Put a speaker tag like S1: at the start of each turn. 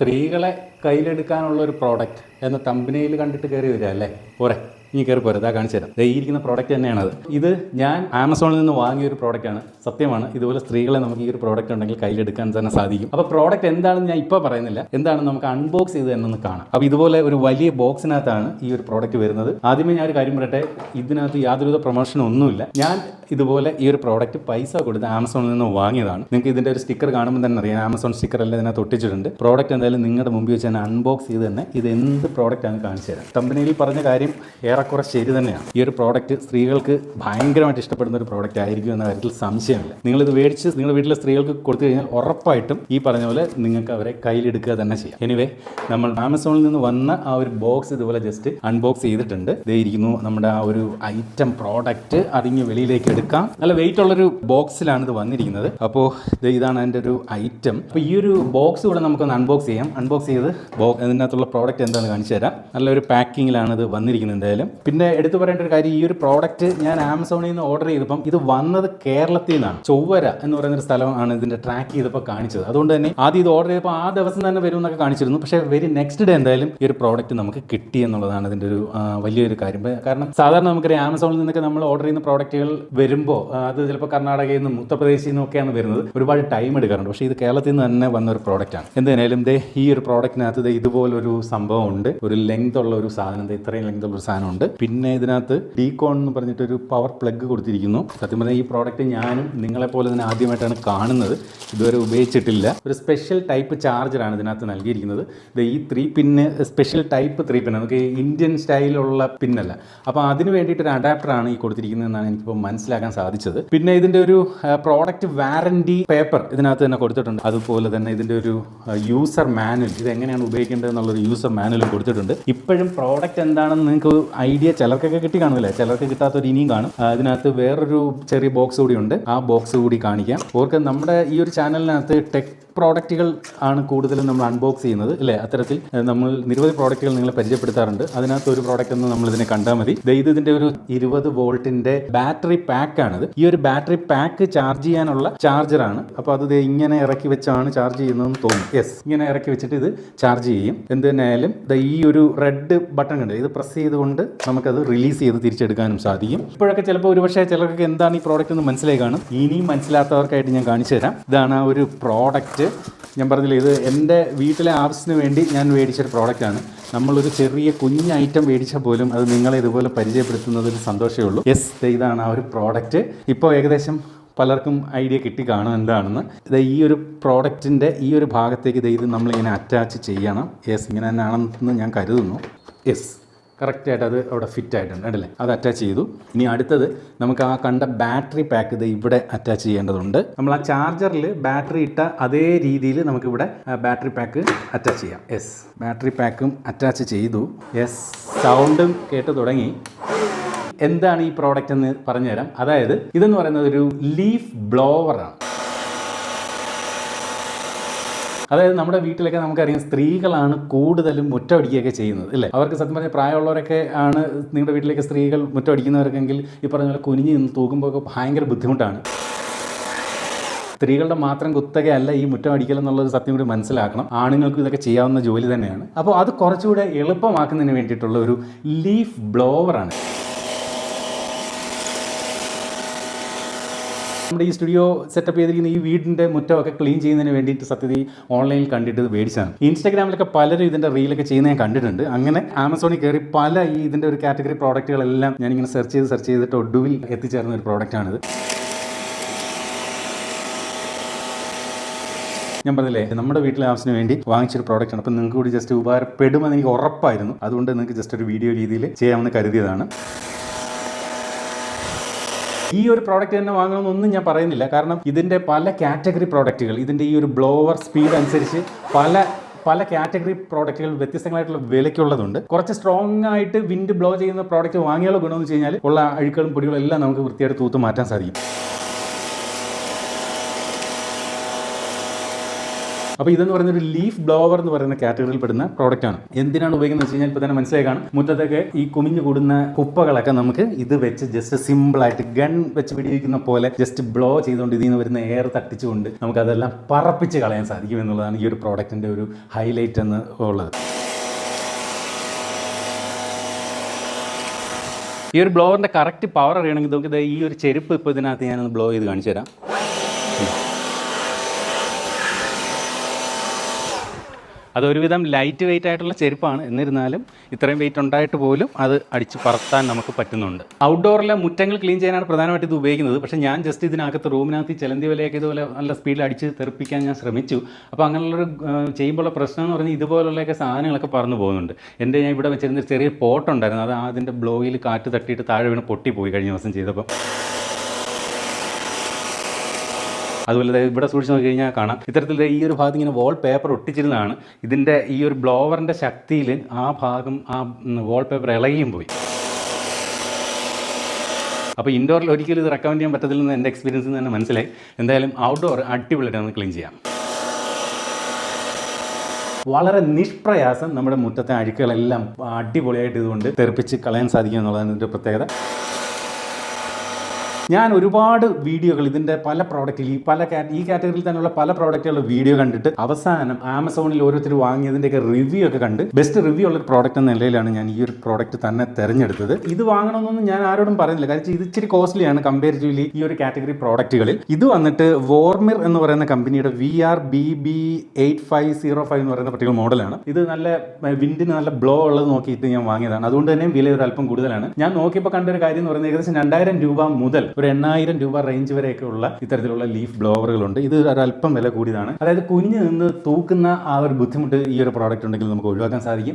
S1: സ്ത്രീകളെ കയ്യിലെടുക്കാനുള്ള ഒരു പ്രോഡക്റ്റ് എന്ന തമ്പനിയിൽ കണ്ടിട്ട് കയറി വരിക അല്ലേ? പോരെ. ഇനി കയറി പോരാ. ഇതാ കാണിച്ചു തരാം. ഇരിക്കുന്ന പ്രോഡക്റ്റ് തന്നെയാണത്. ഇത് ഞാൻ ആമസോണിൽ നിന്ന് വാങ്ങിയ ഒരു പ്രോഡക്റ്റാണ് സത്യമാണ്. ഇതുപോലെ സ്ത്രീകളെ നമുക്ക് ഈ ഒരു പ്രോഡക്റ്റ് ഉണ്ടെങ്കിൽ കയ്യിലെടുക്കാൻ തന്നെ സാധിക്കും. അപ്പോൾ പ്രോഡക്റ്റ് എന്താണെന്ന് ഞാൻ ഇപ്പോൾ പറയുന്നില്ല. എന്താണ് നമുക്ക് അൺബോക്സ് ചെയ്ത് തന്നെ കാണാം. അപ്പോൾ ഇതുപോലെ ഒരു വലിയ ബോക്സിനകത്താണ് ഈ ഒരു പ്രോഡക്റ്റ് വരുന്നത്. ആദ്യമേ ഞാൻ ഒരു കാര്യം പറയട്ടെ? ഇതിനകത്ത് യാതൊരുവിധ പ്രൊമോഷനും ഒന്നുമില്ല. ഞാൻ ഇതുപോലെ ഈ ഒരു പ്രോഡക്റ്റ് പൈസ കൊടുത്ത് ആമസോണിൽ നിന്ന് വാങ്ങിയതാണ്. നിങ്ങൾക്ക് ഇതിന്റെ ഒരു സ്റ്റിക്കർ കാണുമ്പോൾ തന്നെ അറിയാം. ആമസോൺ സ്റ്റിക്കർ എല്ലാം ഇതിനകത്ത് ഒട്ടിച്ചിട്ടുണ്ട്. പ്രോഡക്റ്റ് എന്തായാലും നിങ്ങളുടെ മുമ്പിൽ വെച്ച് തന്നെ അൺബോക്സ് ചെയ്ത് തന്നെ ഇത് എന്ത് പ്രോഡക്റ്റ് ആണ് കാണിച്ചു തരാം. കമ്പനിയിൽ പറഞ്ഞ കാര്യം ഏറെക്കുറെ ശരി തന്നെയാണ്. ഈ ഒരു പ്രോഡക്റ്റ് സ്ത്രീകൾക്ക് ഭയങ്കരമായിട്ട് ഇഷ്ടപ്പെടുന്ന ഒരു പ്രോഡക്റ്റ് ആയിരിക്കും എന്ന കാര്യത്തിൽ സംശയമില്ല. നിങ്ങളിത് മേടിച്ച് നിങ്ങൾ വീട്ടിലെ സ്ത്രീകൾക്ക് കൊടുത്തു കഴിഞ്ഞാൽ ഉറപ്പായിട്ടും ഈ പറഞ്ഞ പോലെ നിങ്ങൾക്ക് അവരെ കയ്യിലെടുക്കുക തന്നെ ചെയ്യാം. എനിവേ നമ്മൾ ആമസോണിൽ നിന്ന് വന്ന ആ ഒരു ബോക്സ് ഇതുപോലെ ജസ്റ്റ് അൺബോക്സ് ചെയ്തിട്ടുണ്ട്. ഇതേ ഇരിക്കുന്നു നമ്മുടെ ആ ഒരു ഐറ്റം പ്രോഡക്റ്റ് അതിങ്ങ് വെളിയിലേക്ക് എടുക്കാം. നല്ല വെയിറ്റ് ഉള്ളൊരു ബോക്സിലാണ് ഇത് വന്നിരിക്കുന്നത്. അപ്പോൾ ഇതാണ് അതിന്റെ ഒരു ഐറ്റം അപ്പോൾ ഈ ഒരു ബോക്സ് കൂടെ നമുക്കൊന്ന് അൺബോക്സ് ചെയ്യാം. അൺബോക്സ് ചെയ്ത് ബോ അതിനകത്തുള്ള പ്രോഡക്റ്റ് എന്താണെന്ന് കാണിച്ചു തരാം. നല്ലൊരു പാക്കിങ്ങിലാണ് ഇത് വന്നിരിക്കുന്നത് എന്തായാലും. പിന്നെ എടുത്തു പറയേണ്ട ഒരു കാര്യം ഈ ഒരു പ്രോഡക്റ്റ് ഞാൻ ആമസോണിൽ നിന്ന് ഓർഡർ ചെയ്തപ്പം ഇത് വന്നത് കേരളത്തിൽ നിന്നാണ്. ചൊവ്വര എന്ന് പറയുന്ന ഒരു സ്ഥലമാണ് ഇതിന്റെ ട്രാക്ക് ചെയ്തപ്പോൾ കാണിച്ചത്. അതുകൊണ്ട് തന്നെ ആദ്യം ഇത് ഓർഡർ ചെയ്തപ്പോൾ ആ ദിവസം തന്നെ വരും എന്നൊക്കെ കാണിച്ചിരുന്നു. പക്ഷേ വെരി നെക്സ്റ്റ് ഡേ എന്തായാലും ഈ ഒരു പ്രോഡക്റ്റ് നമുക്ക് കിട്ടി എന്നുള്ളതാണ് ഇതിന്റെ ഒരു വലിയൊരു കാര്യം. കാരണം സാധാരണ നമുക്കറിയാം ആമസോണിൽ നിന്നൊക്കെ നമ്മൾ ഓർഡർ ചെയ്യുന്ന പ്രോഡക്റ്റുകൾ വരുമ്പോൾ അത് ചിലപ്പോൾ കർണാടകയിൽ നിന്നും ഉത്തർപ്രദേശിൽ നിന്നും ഒക്കെയാണ് വരുന്നത്. ഒരുപാട് ടൈം എടുക്കാറുണ്ട്. പക്ഷേ ഇത് കേരളത്തിൽ നിന്ന് തന്നെ വന്ന ഒരു പ്രോഡക്റ്റാണ് എന്തായാലും ദേ ഈ ഒരു പ്രോഡക്റ്റിനകത്ത് ഇതുപോലൊരു സംഭവം ഉണ്ട് ഒരു ലെങ്ത് ഉള്ള ഒരു സാധനം. ഇത്രയും ലെങ്ത് ഉള്ള ഒരു സാധനം ഉണ്ട്. പിന്നെ ഇതിനകത്ത് ഡീകോൺ എന്ന് പറഞ്ഞിട്ട് ഒരു പവർ പ്ലഗ് കൊടുത്തിരിക്കുന്നു. സത്യം പറഞ്ഞാൽ ഈ പ്രോഡക്റ്റ് ഞാനും നിങ്ങളെപ്പോലെ തന്നെ ആദ്യമായിട്ടാണ് കാണുന്നത്. ഇതുവരെ ഉപയോഗിച്ചിട്ടില്ല. ഒരു സ്പെഷ്യൽ ടൈപ്പ് ചാർജറാണ് ഇതിനകത്ത് നൽകിയിരിക്കുന്നത്. ഇത് ഈ three pin special type three pin നമുക്ക് ഇന്ത്യൻ സ്റ്റൈലുള്ള പിന്നല്ല അപ്പോൾ അതിന് വേണ്ടിയിട്ട് ഒരു അഡാപ്റ്ററാണ് ഈ കൊടുത്തിരിക്കുന്നത് കൊടുത്തിരിക്കുന്നതെന്നാണ് എനിക്കിപ്പോൾ മനസ്സിലാക്കാൻ സാധിച്ചത്. പിന്നെ ഇതിന്റെ ഒരു പ്രോഡക്റ്റ് വാറന്റി പേപ്പർ ഇതിനകത്ത് തന്നെ കൊടുത്തിട്ടുണ്ട്. അതുപോലെ തന്നെ ഇതിന്റെ ഒരു യൂസർ മാനുവൽ ഇത് എങ്ങനെയാണ് ഉപയോഗിക്കേണ്ടത് എന്നുള്ളൊരു യൂസർ മാനുവൽ കൊടുത്തിട്ടുണ്ട്. ഇപ്പോഴും പ്രോഡക്റ്റ് എന്താണെന്ന് നിങ്ങൾക്ക് ഐഡിയ ചിലർക്കൊക്കെ കിട്ടി കാണുമല്ലേ? ചിലർക്ക് കിട്ടാത്തൊരു ഇനിയും കാണും. അതിനകത്ത് വേറൊരു ചെറിയ ബോക്സ് കൂടി ഉണ്ട്. ആ ബോക്സ് കൂടി കാണിക്കാം. ഓർക്ക് നമ്മുടെ ഈ ഒരു ചാനലിനകത്ത് ടെക് പ്രോഡക്റ്റുകൾ ആണ് കൂടുതലും നമ്മൾ അൺബോക്സ് ചെയ്യുന്നത് അല്ലേ? അത്തരത്തിൽ നമ്മൾ നിരവധി പ്രോഡക്റ്റുകൾ നിങ്ങളെ പരിചയപ്പെടുത്താറുണ്ട്. അതിനകത്ത് ഒരു പ്രോഡക്റ്റ് ഒന്ന് നമ്മൾ ഇതിനെ കണ്ടാൽ മതി. ഇത് ഇതിന്റെ ഒരു ഇരുപത് വോൾട്ടിന്റെ ബാറ്ററി പാക്ക് ആണിത്. ഈ ഒരു ബാറ്ററി പാക്ക് ചാർജ് ചെയ്യാനുള്ള ചാർജറാണ് അപ്പോൾ അത് ഇങ്ങനെ ഇറക്കി വെച്ചാണ് ചാർജ് ചെയ്യുന്നതെന്ന് തോന്നുന്നു. യെസ് ഇങ്ങനെ ഇറക്കി വെച്ചിട്ട് ഇത് ചാർജ് ചെയ്യും. എന്ത് തന്നെയായാലും ഈ ഒരു റെഡ് ബട്ടൺ ഉണ്ട് ഇത് പ്രസ് ചെയ്തുകൊണ്ട് നമുക്കത് റിലീസ് ചെയ്ത് തിരിച്ചെടുക്കാനും സാധിക്കും. ഇപ്പോഴൊക്കെ ചിലപ്പോൾ ഒരുപക്ഷെ ചിലർക്ക് എന്താണ് ഈ പ്രോഡക്റ്റ് എന്ന് മനസ്സിലായി കാണും. ഇനിയും മനസ്സിലാത്തവർക്കായിട്ട് ഞാൻ കാണിച്ചു തരാം. ഇതാണ് ആ ഒരു പ്രോഡക്റ്റ് ഞാൻ പറഞ്ഞില്ലേ ഇത് എന്റെ വീട്ടിലെ ആവശ്യത്തിന് വേണ്ടി ഞാൻ മേടിച്ചൊരു പ്രോഡക്റ്റാണ് നമ്മളൊരു ചെറിയ കുഞ്ഞ് ഐറ്റം മേടിച്ചാൽ പോലും അത് നിങ്ങളെ ഇതുപോലെ പരിചയപ്പെടുത്തുന്നത് ഒരു സന്തോഷമേ ഉള്ളൂ. യെസ് ഇതാണ് ആ ഒരു പ്രോഡക്റ്റ് ഇപ്പോൾ ഏകദേശം പലർക്കും ഐഡിയ കിട്ടി കാണും എന്താണെന്ന്. ഇത് ഈ ഒരു പ്രോഡക്റ്റിന്റെ ഈ ഒരു ഭാഗത്തേക്ക് ഇത് ഇത് നമ്മളിങ്ങനെ അറ്റാച്ച് ചെയ്യണം. യെസ് ഇങ്ങനെ തന്നെയാണെന്ന് ഞാൻ കരുതുന്നു. യെസ് കറക്റ്റായിട്ട് അത് അവിടെ ഫിറ്റ് ആയിട്ടുണ്ട് അല്ലേ അത് അറ്റാച്ച് ചെയ്തു. ഇനി അടുത്തത് നമുക്ക് ആ കണ്ട ബാറ്ററി പാക്ക് ഇത് ഇവിടെ അറ്റാച്ച് ചെയ്യേണ്ടതുണ്ട്. നമ്മൾ ആ ചാർജറിൽ ബാറ്ററി ഇട്ട അതേ രീതിയിൽ നമുക്കിവിടെ ബാറ്ററി പാക്ക് അറ്റാച്ച് ചെയ്യാം. യെസ് ബാറ്ററി പാക്കും അറ്റാച്ച് ചെയ്തു. യെസ് സൗണ്ടും കേട്ട് തുടങ്ങി. എന്താണ് ഈ പ്രോഡക്റ്റ് എന്ന് പറഞ്ഞുതരാം. അതായത് ഇതെന്ന് പറയുന്നത് ഒരു ലീഫ് ബ്ലോവറാണ് അതായത് നമ്മുടെ വീട്ടിലൊക്കെ നമുക്കറിയാം സ്ത്രീകളാണ് കൂടുതലും മുറ്റമടിക്കുകയൊക്കെ ചെയ്യുന്നത് അല്ലേ? അവർക്ക് സത്യം പറഞ്ഞാൽ പ്രായമുള്ളവരൊക്കെ ആണ് നിങ്ങളുടെ വീട്ടിലേക്ക് സ്ത്രീകൾ മുറ്റമടിക്കുന്നവർക്കെങ്കിൽ ഈ പറഞ്ഞ പോലെ കുനിഞ്ഞ് നിന്ന് തൂക്കുമ്പോൾ ഭയങ്കര ബുദ്ധിമുട്ടാണ്. സ്ത്രീകളുടെ മാത്രം കുത്തകയല്ല ഈ മുറ്റം അടിക്കൽ ഒരു സത്യം കൂടി മനസ്സിലാക്കണം. ആണുങ്ങൾക്കും ഇതൊക്കെ ചെയ്യാവുന്ന ജോലി തന്നെയാണ്. അപ്പോൾ അത് കുറച്ചുകൂടെ എളുപ്പമാക്കുന്നതിന് വേണ്ടിയിട്ടുള്ള ഒരു ലീഫ് ബ്ലോവറാണ്. നമ്മുടെ ഈ സ്റ്റുഡിയോ സെറ്റപ്പ് ചെയ്തിരിക്കുന്ന ഈ വീടിന്റെ മുറ്റമൊക്കെ ക്ലീൻ ചെയ്യുന്നതിന് വേണ്ടിയിട്ട് സത്യത്തിൽ ഓൺലൈനിൽ കണ്ടിട്ട് ഇത് മേടിച്ചാണ് ഇൻസ്റ്റാഗ്രാമിലൊക്കെ പലരും ഇതിന്റെ റീലൊക്കെ ചെയ്യുന്ന ഞാൻ കണ്ടിട്ടുണ്ട്. അങ്ങനെ ആമസോണിൽ കയറി പല ഈ ഇതിന്റെ ഒരു കാറ്റഗറി പ്രോഡക്റ്റുകളെല്ലാം ഞാൻ ഇങ്ങനെ സെർച്ച് ചെയ്ത് സെർച്ച് ചെയ്തിട്ട് ഒടുവിൽ എത്തിച്ചേർന്ന ഒരു പ്രോഡക്റ്റാണിത് ഞാൻ പറഞ്ഞില്ലേ നമ്മുടെ വീട്ടിലെ ആവശ്യത്തിന് വേണ്ടി വാങ്ങിച്ചൊരു പ്രോഡക്റ്റ് ആണ്. അപ്പം നിങ്ങൾക്ക് കൂടി ജസ്റ്റ് ഉപകാരപ്പെടുമെന്ന് എനിക്ക് ഉറപ്പായിരുന്നു. അതുകൊണ്ട് നിങ്ങൾക്ക് ജസ്റ്റ് ഒരു വീഡിയോ രീതിയിൽ ചെയ്യാമെന്ന് കരുതിയതാണ്. ഈ ഒരു പ്രോഡക്റ്റ് തന്നെ വാങ്ങണമെന്നൊന്നും ഞാൻ പറയുന്നില്ല. കാരണം ഇതിന്റെ പല കാറ്റഗറി പ്രോഡക്റ്റുകൾ ഇതിന്റെ ഈ ഒരു ബ്ലോവർ സ്പീഡ് അനുസരിച്ച് പല പല കാറ്റഗറി പ്രോഡക്റ്റുകൾ വ്യത്യസ്തങ്ങളായിട്ടുള്ള വിലയ്ക്കുള്ളതുണ്ട്. കുറച്ച് സ്ട്രോങ് ആയിട്ട് വിൻഡ് ബ്ലോ ചെയ്യുന്ന പ്രോഡക്റ്റ് വാങ്ങിയുള്ള ഗുണമെന്ന് വെച്ച് കഴിഞ്ഞാൽ ഉള്ള അഴുക്കളും പൊടികളും എല്ലാം നമുക്ക് വൃത്തിയായിട്ട് തൂത്ത് മാറ്റാൻ സാധിക്കും. അപ്പോൾ ഇതെന്ന് പറയുന്ന ഒരു ലീഫ് ബ്ലോവർ എന്ന് പറയുന്ന കാറ്റഗറിയിൽ പെടുന്ന പ്രോഡക്റ്റ് ആണ്. എന്തിനാണ് ഉപയോഗിക്കുന്നത് വെച്ച് കഴിഞ്ഞാൽ ഇപ്പോൾ തന്നെ മനസ്സിലായി കാണും മുറ്റത്തൊക്കെ ഈ കുമിഞ്ഞു കൂടുന്ന കുപ്പകളൊക്കെ നമുക്ക് ഇത് വെച്ച് ജസ്റ്റ് സിമ്പിളായിട്ട് ഗൺ വെച്ച് പിടിയിരിക്കുന്ന പോലെ ജസ്റ്റ് ബ്ലോ ചെയ്തുകൊണ്ട് ഇതിൽ നിന്ന് വരുന്ന എയർ തട്ടിച്ചുകൊണ്ട് നമുക്കതെല്ലാം പറപ്പിച്ച് കളയാൻ സാധിക്കും എന്നുള്ളതാണ് ഈ ഒരു പ്രോഡക്റ്റിന്റെ ഒരു ഹൈലൈറ്റ് എന്ന് ഉള്ളത്. ഈ ഒരു ബ്ലോവറിന്റെ കറക്റ്റ് പവർ അറിയണമെങ്കിൽ നമുക്ക് ഈ ഒരു ചെരുപ്പ് ഇപ്പോൾ ഇതിനകത്ത് ഞാനൊന്ന് ബ്ലോ ചെയ്ത് കാണിച്ചു തരാം അതൊരുവിധം ലൈറ്റ് വെയിറ്റ് ആയിട്ടുള്ള ചെരുപ്പാണ്. എന്നിരുന്നാലും ഇത്രയും വെയിറ്റ് ഉണ്ടായിട്ട് പോലും അത് അടിച്ച് പറത്താൻ നമുക്ക് പറ്റുന്നുണ്ട്. ഔട്ട്ഡോറിലെ മുറ്റങ്ങൾ ക്ലീൻ ചെയ്യാനാണ് പ്രധാനമായിട്ട് ഇത് ഉപയോഗിക്കുന്നത്. പക്ഷേ ഞാൻ ജസ്റ്റ് ഇതിനകത്ത് റൂമിനകത്ത് ചിലന്തി വലയൊക്കെ ഇതുപോലെ നല്ല സ്പീഡിൽ അടിച്ച് തെറിപ്പിക്കാൻ ഞാൻ ശ്രമിച്ചു. അപ്പോൾ അങ്ങനെയുള്ളൊരു ചെയ്യുമ്പോൾ പ്രശ്നം എന്ന് പറഞ്ഞാൽ ഇതുപോലുള്ളൊക്കെ സാധനങ്ങളൊക്കെ പറന്നു പോകുന്നുണ്ട്. എന്റെ ഞാൻ ഇവിടെ വെച്ചിരുന്ന ചെറിയ പോട്ടുണ്ടായിരുന്നു. അത് അതിന്റെ ബ്ലോയിൽ കാറ്റ് തട്ടിയിട്ട് താഴെ വീണ് പൊട്ടിപ്പോയി കഴിഞ്ഞ ദിവസം ചെയ്തപ്പോൾ അതുപോലെ ഇവിടെ സൂക്ഷിച്ച് നോക്കി കഴിഞ്ഞാൽ കാണാം. ഇത്തരത്തിൽ ഈ ഒരു ഭാഗത്ത് ഇങ്ങനെ വാൾ പേപ്പർ ഒട്ടിച്ചിരുന്നതാണ്. ഇതിന്റെ ഈ ഒരു ബ്ലോവറിന്റെ ശക്തിയിൽ ആ ഭാഗം ആ വാൾ പേപ്പർ ഇളകിയും പോയി. അപ്പോൾ ഇൻഡോറിൽ ഒരിക്കലും ഇത് റെക്കമെൻഡ് ചെയ്യാൻ പറ്റത്തില്ലെന്ന് എന്റെ എക്സ്പീരിയൻസിൽ നിന്ന് തന്നെ മനസ്സിലായി. എന്തായാലും ഔട്ട്ഡോർ അടിപൊളിയായിട്ട് നമുക്ക് ക്ലീൻ ചെയ്യാം. വളരെ നിഷ്പ്രയാസം നമ്മുടെ മുറ്റത്തെ അഴുക്കുകളെല്ലാം അടിപൊളിയായിട്ട് ഇതുകൊണ്ട് തെറിപ്പിച്ച് കളയാൻ സാധിക്കും എന്നുള്ളതാണ് ഇതിന്റെ പ്രത്യേകത. ഞാൻ ഒരുപാട് വീഡിയോകൾ ഇതിന്റെ പല പ്രോഡക്റ്റിൽ ഈ പല ഈ കാറ്റഗറിയിൽ തന്നെയുള്ള പല പ്രോഡക്റ്റുകളുടെ വീഡിയോ കണ്ടിട്ട് അവസാനം ആമസോണിൽ ഓരോരുത്തർ വാങ്ങിയതിന്റെയൊക്കെ റിവ്യൂ ഒക്കെ കണ്ട് ബെസ്റ്റ് റിവ്യൂ ഉള്ള പ്രോഡക്റ്റ് എന്ന നിലയിലാണ് ഞാൻ ഈ ഒരു പ്രോഡക്റ്റ് തന്നെ തിരഞ്ഞെടുത്തത്. ഇത് വാങ്ങണമെന്നൊന്നും ഞാൻ ആരോടും പറയുന്നില്ല. കാരണം ഇത് ഇച്ചിരി കോസ്റ്റ്ലിയാണ് കമ്പാരിറ്റീവ്ലി ഈ ഒരു കാറ്റഗറി പ്രോഡക്റ്റുകളിൽ ഇത് വന്നിട്ട് വോർമിർ എന്ന് പറയുന്ന കമ്പനിയുടെ V R B B eight five zero five എന്ന് പറയുന്ന പർട്ടിക്കുലർ മോഡലാണ് ഇത് നല്ല വിൻഡിന് നല്ല ബ്ലോ ഉള്ളത് നോക്കിയിട്ട് ഞാൻ വാങ്ങിയതാണ്. അതുകൊണ്ട് തന്നെ വില ഒരു അല്പം കൂടുതലാണ്. ഞാൻ നോക്കിയപ്പോൾ കണ്ട ഒരു കാര്യം എന്ന് പറയുന്നത് ഏകദേശം രണ്ടായിരം രൂപ മുതൽ ഒരു എണ്ണായിരം രൂപ റേഞ്ച് വരെയൊക്കെ ഉള്ള ഇത്തരത്തിലുള്ള ലീഫ് ബ്ലോവറുകൾ ഉണ്ട് ഇത് ഒരല്പം വില കൂടിയതാണ്. അതായത് കുഞ്ഞ് നിന്ന് തൂക്കുന്ന ആ ഒരു ബുദ്ധിമുട്ട് ഈ ഒരു പ്രോഡക്റ്റ് ഉണ്ടെങ്കിൽ നമുക്ക് ഒഴിവാക്കാൻ സാധിക്കും.